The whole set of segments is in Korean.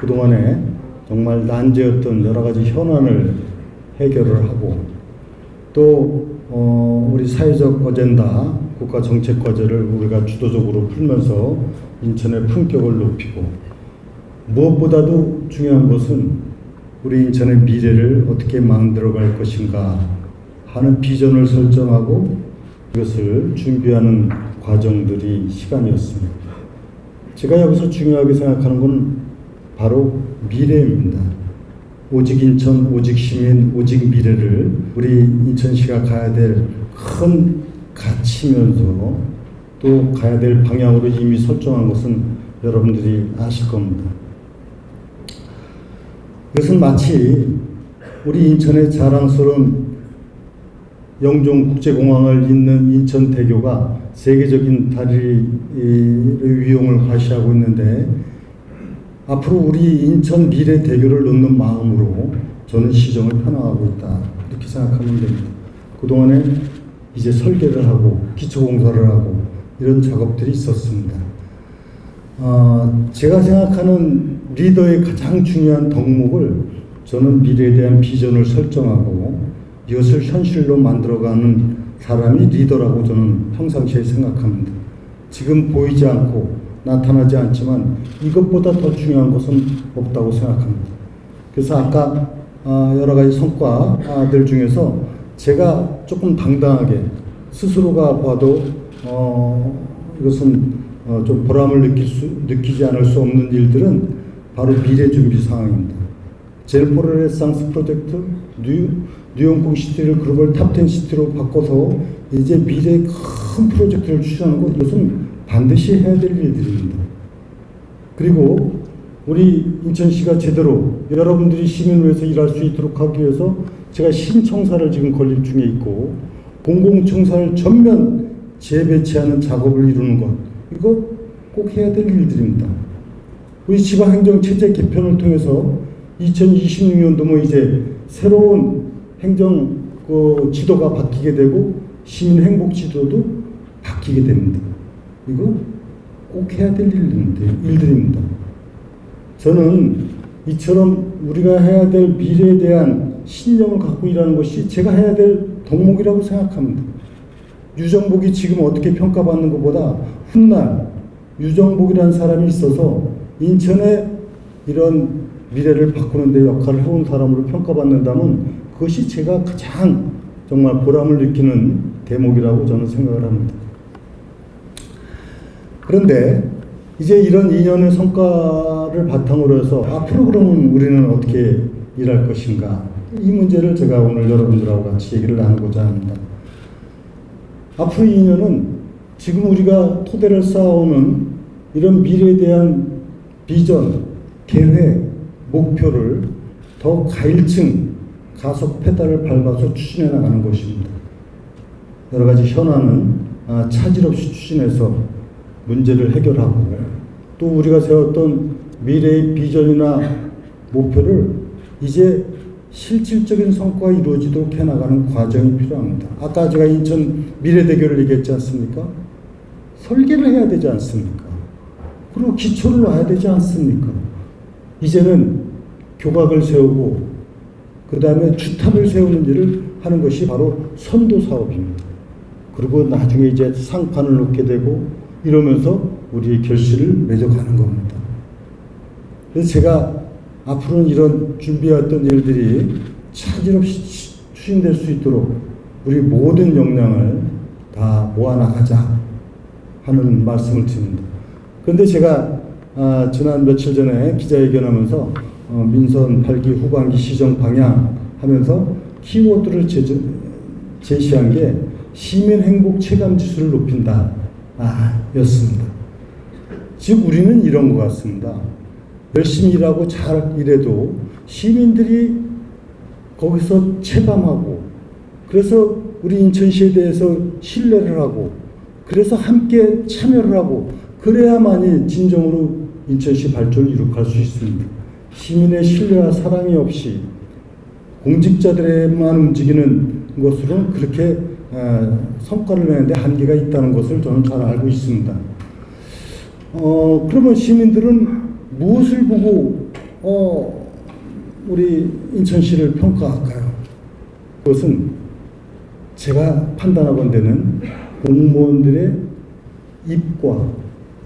그동안에 정말 난제였던 여러 가지 현안을 해결을 하고 또 어, 우리 사회적 어젠다, 국가 정책 과제를 우리가 주도적으로 풀면서 인천의 품격을 높이고 무엇보다도 중요한 것은 우리 인천의 미래를 어떻게 만들어갈 것인가 하는 비전을 설정하고 이것을 준비하는 과정들이 시간이었습니다. 제가 여기서 중요하게 생각하는 건 바로 미래입니다. 오직 인천, 오직 시민, 오직 미래를 우리 인천시가 가야 될 큰 가치면서 또 가야 될 방향으로 이미 설정한 것은 여러분들이 아실 겁니다. 이것은 마치 우리 인천의 자랑스러운 영종국제공항을 잇는 인천대교가 세계적인 다리를 위용을 과시하고 있는데 앞으로 우리 인천 미래 대교를 놓는 마음으로 저는 시정을 펴나가고 있다 이렇게 생각하면 됩니다. 그동안에 이제 설계를 하고 기초 공사를 하고 이런 작업들이 있었습니다. 어, 제가 생각하는 리더의 가장 중요한 덕목을 저는 미래에 대한 비전을 설정하고 이것을 현실로 만들어가는 사람이 리더라고 저는 평상시에 생각합니다. 지금 보이지 않고 나타나지 않지만 이것보다 더 중요한 것은 없다고 생각합니다. 그래서 아까 아, 여러 가지 성과들 중에서 제가 조금 당당하게 스스로가 봐도 어, 이것은 어, 좀 보람을 느낄 수, 느끼지 않을 수 없는 일들은 바로 미래 준비 상황입니다. 젤포르레상스 프로젝트 뉴, 뉴용국 시티를 글로벌 탑10 시티로 바꿔서 이제 미래의 큰 프로젝트를 추진하는 것 이것은 반드시 해야 될 일들입니다. 그리고 우리 인천시가 제대로 여러분들이 시민을 위해서 일할 수 있도록 하기 위해서 제가 신청사를 지금 건립 중에 있고 공공청사를 전면 재배치하는 작업을 이루는 것 이거 꼭 해야 될 일들입니다. 우리 지방행정체제 개편을 통해서 2026년도 뭐 이제 새로운 행정 그 지도가 바뀌게 되고 시민 행복 지도도 바뀌게 됩니다. 이거 꼭 해야 될 일들인데, 일들입니다. 저는 이처럼 우리가 해야 될 미래에 대한 신념을 갖고 일하는 것이 제가 해야 될 덕목이라고 생각합니다. 유정복이 지금 어떻게 평가받는 것보다 훗날 유정복이라는 사람이 있어서 인천의 이런 미래를 바꾸는 데 역할을 해온 사람으로 평가받는다면 그것이 제가 가장 정말 보람을 느끼는 대목이라고 저는 생각을 합니다. 그런데 이제 이런 2년의 성과를 바탕으로 해서 앞으로 그러면 우리는 어떻게 일할 것인가 이 문제를 제가 오늘 여러분들하고 같이 얘기를 나누고자 합니다. 앞으로 2년은 지금 우리가 토대를 쌓아오는 이런 미래에 대한 비전, 계획, 목표를 더 가일층, 가속 페달을 밟아서 추진해 나가는 것입니다. 여러 가지 현안은 아, 차질 없이 추진해서 문제를 해결하고 또 우리가 세웠던 미래의 비전이나 목표를 이제 실질적인 성과가 이루어지도록 해나가는 과정이 필요합니다. 아까 제가 인천 미래대교를 얘기했지 않습니까? 설계를 해야 되지 않습니까? 그리고 기초를 놔야 되지 않습니까? 이제는 교각을 세우고 그 다음에 주탑을 세우는 일을 하는 것이 바로 선도 사업입니다. 그리고 나중에 이제 상판을 놓게 되고 이러면서 우리의 결실을 맺어가는 겁니다. 그래서 제가 앞으로는 이런 준비했던 일들이 차질 없이 추진될 수 있도록 우리 모든 역량을 다 모아나가자 하는 말씀을 드립니다. 그런데 제가 아, 지난 며칠 전에 기자회견하면서 어, 민선 8기 후반기 시정 방향 하면서 키워드를 제시, 제시한 게 시민 행복 체감 지수를 높인다. 아, 였습니다. 즉, 우리는 이런 것 같습니다. 열심히 일하고 잘 일해도 시민들이 거기서 체감하고 그래서 우리 인천시에 대해서 신뢰를 하고 그래서 함께 참여를 하고 그래야만이 진정으로 인천시 발전을 이룩할 수 있습니다. 시민의 신뢰와 사랑이 없이 공직자들에만 움직이는 것으로는 그렇게 성과를 내는데 한계가 있다는 것을 저는 잘 알고 있습니다. 어, 그러면 시민들은 무엇을 보고 어, 우리 인천시를 평가할까요? 그것은 제가 판단하건대는 공무원들의 입과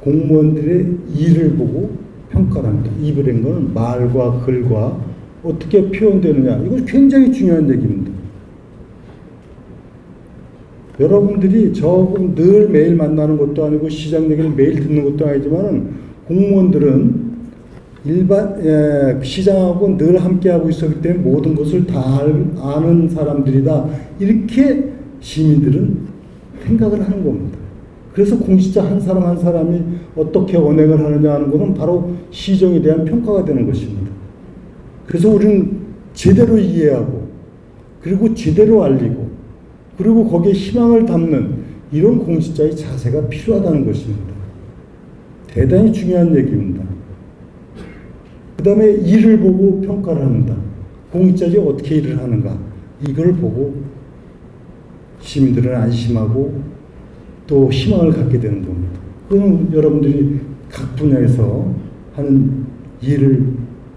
공무원들의 일을 보고 평가를 합니다. 입이란 건 말과 글과 어떻게 표현되느냐. 이거 굉장히 중요한 얘기입니다. 여러분들이 저하고 늘 매일 만나는 것도 아니고 시장 얘기를 매일 듣는 것도 아니지만 공무원들은 일반 예, 시장하고 늘 함께하고 있었기 때문에 모든 것을 다 알- 아는 사람들이다 이렇게 시민들은 생각을 하는 겁니다. 그래서 공직자 한 사람 한 사람이 어떻게 언행을 하느냐 하는 것은 바로 시정에 대한 평가가 되는 것입니다. 그래서 우리는 제대로 이해하고 그리고 제대로 알리고 그리고 거기에 희망을 담는 이런 공직자의 자세가 필요하다는 것입니다. 대단히 중요한 얘기입니다. 그 다음에 일을 보고 평가를 합니다. 공직자들이 어떻게 일을 하는가. 이걸 보고 시민들은 안심하고 또 희망을 갖게 되는 겁니다. 그건 여러분들이 각 분야에서 하는 일을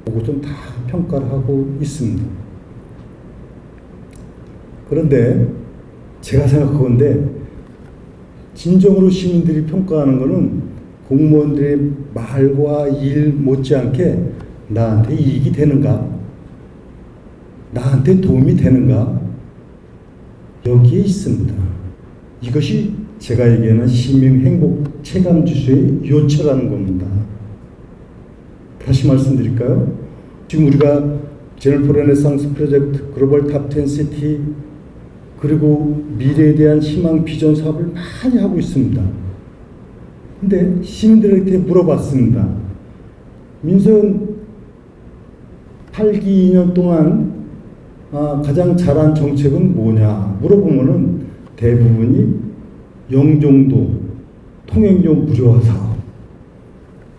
보고 좀다 평가를 하고 있습니다. 그런데 제가 생각하건데 진정으로 시민들이 평가하는 것은 공무원들의 말과 일 못지않게 나한테 이익이 되는가? 나한테 도움이 되는가? 여기에 있습니다. 이것이 제가 얘기하는 시민 행복 체감 지수의 요체라는 겁니다. 다시 말씀드릴까요? 지금 우리가 제너럴 레네상스 프로젝트, 글로벌 탑10 시티, 그리고 미래에 대한 희망 비전 사업을 많이 하고 있습니다. 근데 시민들에게 물어봤습니다. 민선 8기 2년 동안 아, 가장 잘한 정책은 뭐냐 물어보면은 대부분이 영종도 통행료 무료화 사업.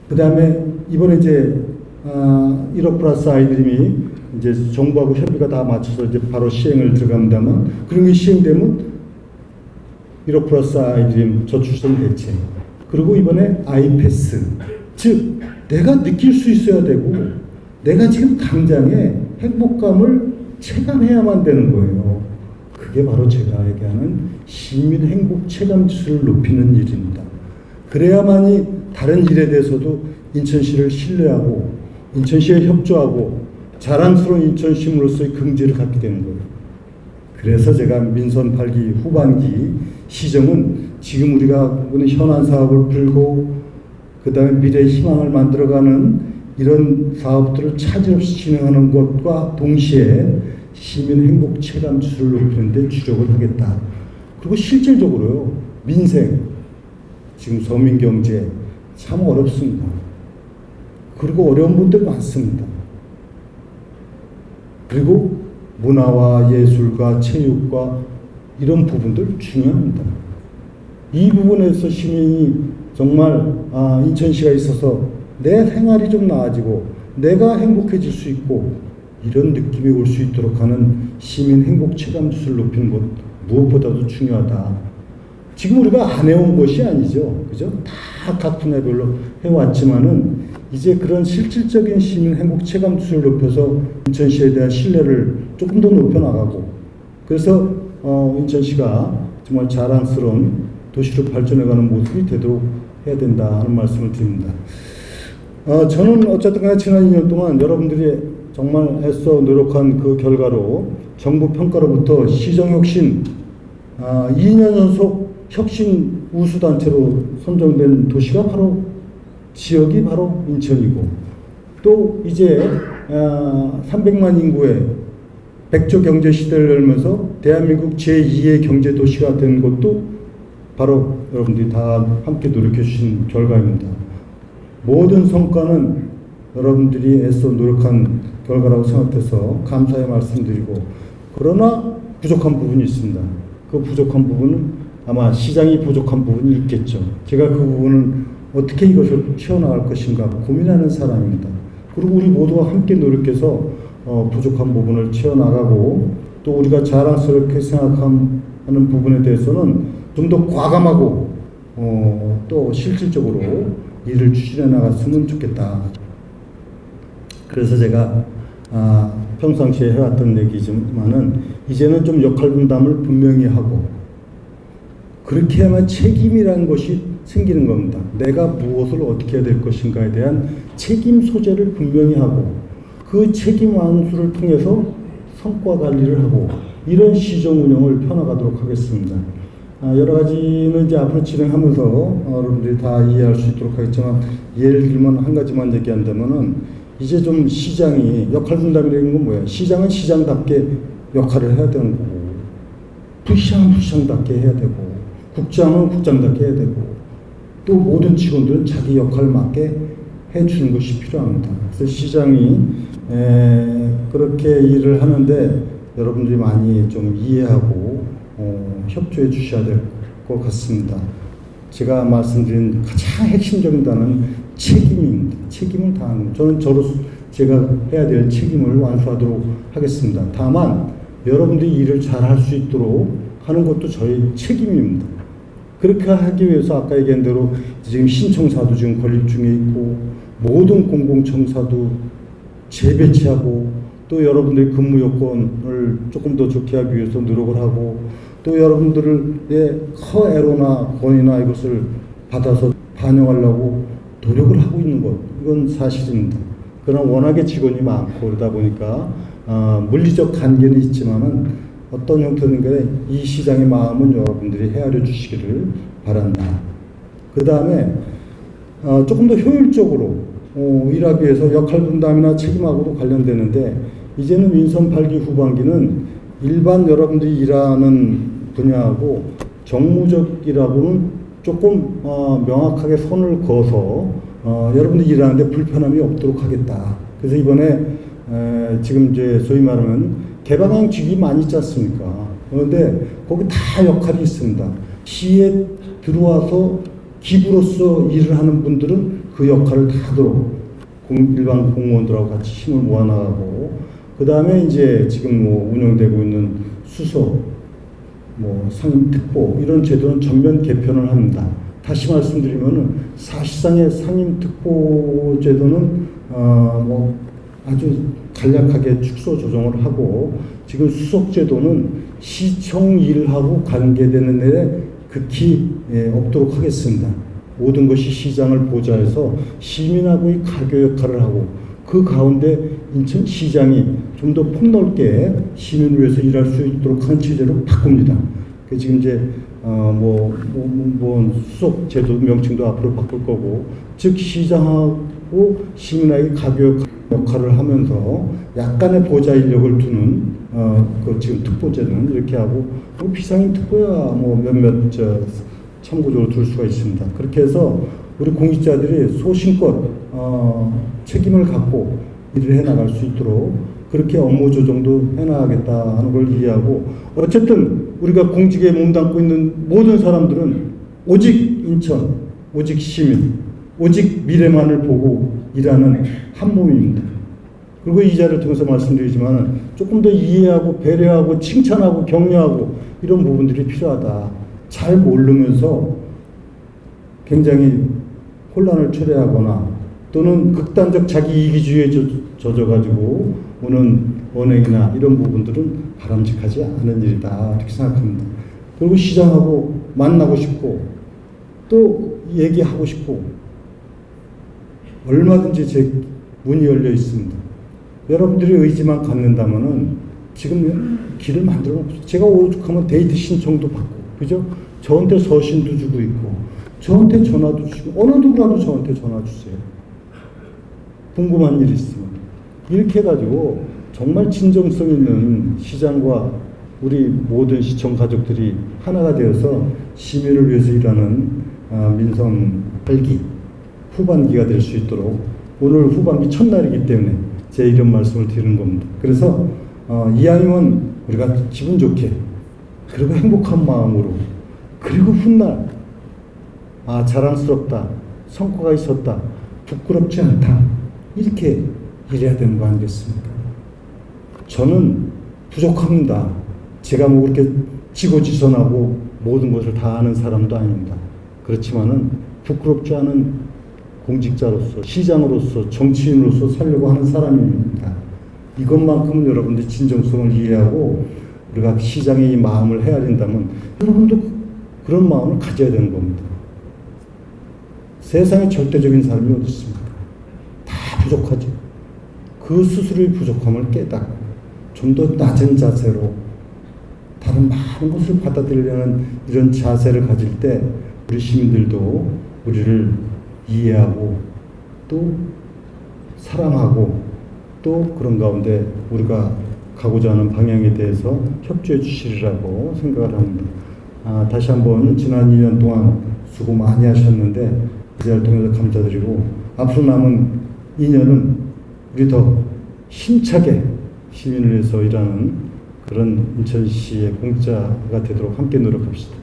그 다음에 이번에 이제 아, 1억 플러스 아이드림이 이제 정부하고 협의가 다 맞춰서 이제 바로 시행을 그런 게 시행되면 1억 플러스 아이드림 저출생 대책 그리고 이번에 아이패스 즉 내가 느낄 수 있어야 되고 내가 지금 당장에 행복감을 체감해야만 되는 거예요. 그게 바로 제가 얘기하는 시민 행복 체감 지수를 높이는 일입니다. 그래야만이 다른 일에 대해서도 인천시를 신뢰하고 인천시에 협조하고 자랑스러운 인천시민으로서의 긍지를 갖게 되는 거예요. 그래서 제가 민선 8기 후반기 시정은 지금 우리가 보는 현안 사업을 풀고 그 다음에 미래 희망을 만들어가는 이런 사업들을 차질 없이 진행하는 것과 동시에 시민 행복 체감 지수를 높이는 데 주력을 하겠다. 그리고 실질적으로요, 민생, 지금 서민 경제 참 어렵습니다. 그리고 어려운 분들 많습니다. 그리고 문화와 예술과 체육과 이런 부분들 중요합니다. 이 부분에서 시민이 정말 아, 인천시가 있어서 내 생활이 좀 나아지고 내가 행복해질 수 있고 이런 느낌이 올 수 있도록 하는 시민 행복 체감 지수를 높이는 것 무엇보다도 중요하다. 지금 우리가 안 해온 것이 아니죠. 그죠? 다 각 분야별로 해왔지만은 이제 그런 실질적인 시민 행복 체감 지수를 높여서 인천시에 대한 신뢰를 조금 더 높여 나가고 그래서 어, 인천시가 정말 자랑스러운 도시로 발전해가는 모습이 되도록 해야 된다 하는 말씀을 드립니다. 어, 저는 어쨌든 간에 지난 2년 동안 여러분들이 정말 애써 노력한 그 결과로 정부 평가로부터 시정혁신 아, 2년 연속 혁신 우수단체로 선정된 도시가 바로 지역이 바로 인천이고 또 이제 아, 300만 인구의 백조 경제 시대를 열면서 대한민국 제2의 경제 도시가 된 것도 바로 여러분들이 다 함께 노력해 주신 결과입니다. 모든 성과는 여러분들이 애써 노력한 결과라고 생각해서 감사의 말씀드리고 그러나 부족한 부분이 있습니다. 그 부족한 부분은 아마 시장이 부족한 부분이 있겠죠. 제가 그 부분은 어떻게 이것을 채워나갈 것인가 고민하는 사람입니다. 그리고 우리 모두가 함께 노력해서 어, 부족한 부분을 채워나가고 또 우리가 자랑스럽게 생각하는 부분에 대해서는 좀 더 과감하고 어, 또 실질적으로 일을 추진해 나갔으면 좋겠다. 그래서 제가 아, 평상시에 해왔던 얘기지만은 이제는 좀 역할 분담을 분명히 하고 그렇게 해야만 책임이라는 것이 생기는 겁니다. 내가 무엇을 어떻게 해야 될 것인가에 대한 책임 소재를 분명히 하고 그 책임 완수를 통해서 성과 관리를 하고 이런 시정 운영을 펴나가도록 하겠습니다. 아, 여러 가지는 이제 앞으로 진행하면서 어, 여러분들이 다 이해할 수 있도록 하겠지만 예를 들면 한 가지만 얘기한다면은 이제 좀 시장이 역할 분담이라는 건 뭐야? 시장은 시장답게 역할을 해야 되는 거고 부시장은 부시장답게 해야 되고 국장은 국장답게 해야 되고 또 모든 직원들은 자기 역할을 맞게 해주는 것이 필요합니다. 그래서 시장이 에, 그렇게 일을 하는데 여러분들이 많이 좀 이해하고 어, 협조해 주셔야 될 것 같습니다. 제가 말씀드린 가장 핵심적인 단어는 책임입니다. 책임을 다하는 것. 저는 저로서 제가 해야 될 책임을 완수하도록 하겠습니다. 다만 여러분들이 일을 잘 할 수 있도록 하는 것도 저희 책임입니다. 그렇게 하기 위해서 아까 얘기한 대로 지금 신청사도 지금 건립 중에 있고 모든 공공청사도 재배치하고 또 여러분들의 근무 여건을 조금 더 좋게 하기 위해서 노력을 하고 또 여러분들의 커에로나 권이나 이것을 받아서 반영하려고 노력을 하고 있는 것 이건 사실입니다. 그러나 워낙에 직원이 많고 그러다 보니까 아, 물리적 관계는 있지만은 어떤 형태든 간에 이 시장의 마음은 여러분들이 헤아려 주시기를 바란다. 그 다음에 어, 조금 더 효율적으로 어, 일하기 위해서 역할 분담이나 책임하고도 관련되는데 이제는 민선 8기 후반기는 일반 여러분들이 일하는 분야하고 정무적이라고는 조금 어, 명확하게 선을 그어서 어, 여러분들이 일하는데 불편함이 없도록 하겠다. 그래서 이번에 에, 지금 이제 소위 말하면 개방형 많이 있지 않습니까? 그런데 거기 다 역할이 있습니다. 시에 들어와서 기부로서 일을 하는 분들은 그 역할을 다 하도록 공- 일반 공무원들하고 같이 힘을 모아나가고 그 다음에 이제 지금 뭐 운영되고 있는 수석, 뭐 상임 특보 이런 제도는 전면 개편을 합니다. 다시 말씀드리면은 사실상의 상임 특보 제도는 어뭐 아주 간략하게 축소 조정을 하고 지금 수석 제도는 시청 일하고 관계되는 일에 극히 예, 없도록 하겠습니다. 모든 것이 시장을 보좌해서 시민하고의 가교 역할을 하고 그 가운데 인천시장이 좀 더 폭넓게 시민을 위해서 일할 수 있도록 하는 체제로 바꿉니다. 그 지금 이제 어뭐 뭐, 뭐, 뭐 수석 제도 명칭도 앞으로 바꿀 거고 즉 시장 하고 시민에게 가교 역할을 하면서 약간의 보좌 인력을 두는 어 그 지금 특보제는 이렇게 하고 뭐 비상임 특보야 뭐 몇몇 저 참고적으로 둘 수가 있습니다. 그렇게 해서 우리 공직자들이 소신껏 어, 책임을 갖고 일을 해 나갈 수 있도록 그렇게 업무 조정도 해 나가겠다는 걸 이해하고 어쨌든 우리가 공직에 몸담고 있는 모든 사람들은 오직 인천, 오직 시민, 오직 미래만을 보고 일하는 한 몸입니다. 그리고 이 자리를 통해서 말씀드리지만 조금 더 이해하고 배려하고 칭찬하고 격려하고 이런 부분들이 필요하다. 잘 모르면서 굉장히 혼란을 초래하거나 또는 극단적 자기 이기주의에 젖어 가지고 오는 언행이나 이런 부분들은 바람직하지 않은 일이다 이렇게 생각합니다. 그리고 시장하고 만나고 싶고 또 얘기하고 싶고 얼마든지 제 문이 열려 있습니다. 여러분들이 의지만 갖는다면은 지금 길을 만들어 놓고 제가 오죽하면 데이트 신청도 받고 그죠? 저한테 서신도 주고 있고 저한테 전화도 주고 어느 누구라도 저한테 전화 주세요. 궁금한 일 있으면 이렇게 해가지고 정말 진정성 있는 시장과 우리 모든 시청 가족들이 하나가 되어서 시민을 위해서 일하는 아, 민선 8기 후반기가 될 수 있도록 오늘 후반기 첫날이기 때문에 제 이런 말씀을 드리는 겁니다. 그래서 어, 이왕이면 우리가 기분 좋게 그리고 행복한 마음으로 그리고 훗날 아 자랑스럽다 성과가 있었다 부끄럽지 않다 이렇게 일해야 되는 거 아니겠습니까? 저는 부족합니다. 제가 뭐 그렇게 지고지선하고 모든 것을 다 아는 사람도 아닙니다. 그렇지만은 부끄럽지 않은 공직자로서 시장으로서 정치인으로서 살려고 하는 사람입니다. 이것만큼은 여러분들 진정성을 이해하고 우리가 시장의 이 마음을 헤아린다면 여러분도 그런 마음을 가져야 되는 겁니다. 세상에 절대적인 사람이 어디 있습니까? 다 부족하죠. 그 스스로의 부족함을 깨닫고 좀 더 낮은 자세로 다른 많은 것을 받아들이려는 이런 자세를 가질 때 우리 시민들도 우리를 이해하고 또 사랑하고 또 그런 가운데 우리가 가고자 하는 방향에 대해서 협조해 주시리라고 생각을 합니다. 아, 다시 한번 지난 2년 동안 수고 많이 하셨는데 이 자리를 통해서 감사드리고 앞으로 남은 2년은 우리 더 힘차게 시민을 위해서 일하는 그런 인천시의 공자가 되도록 함께 노력합시다.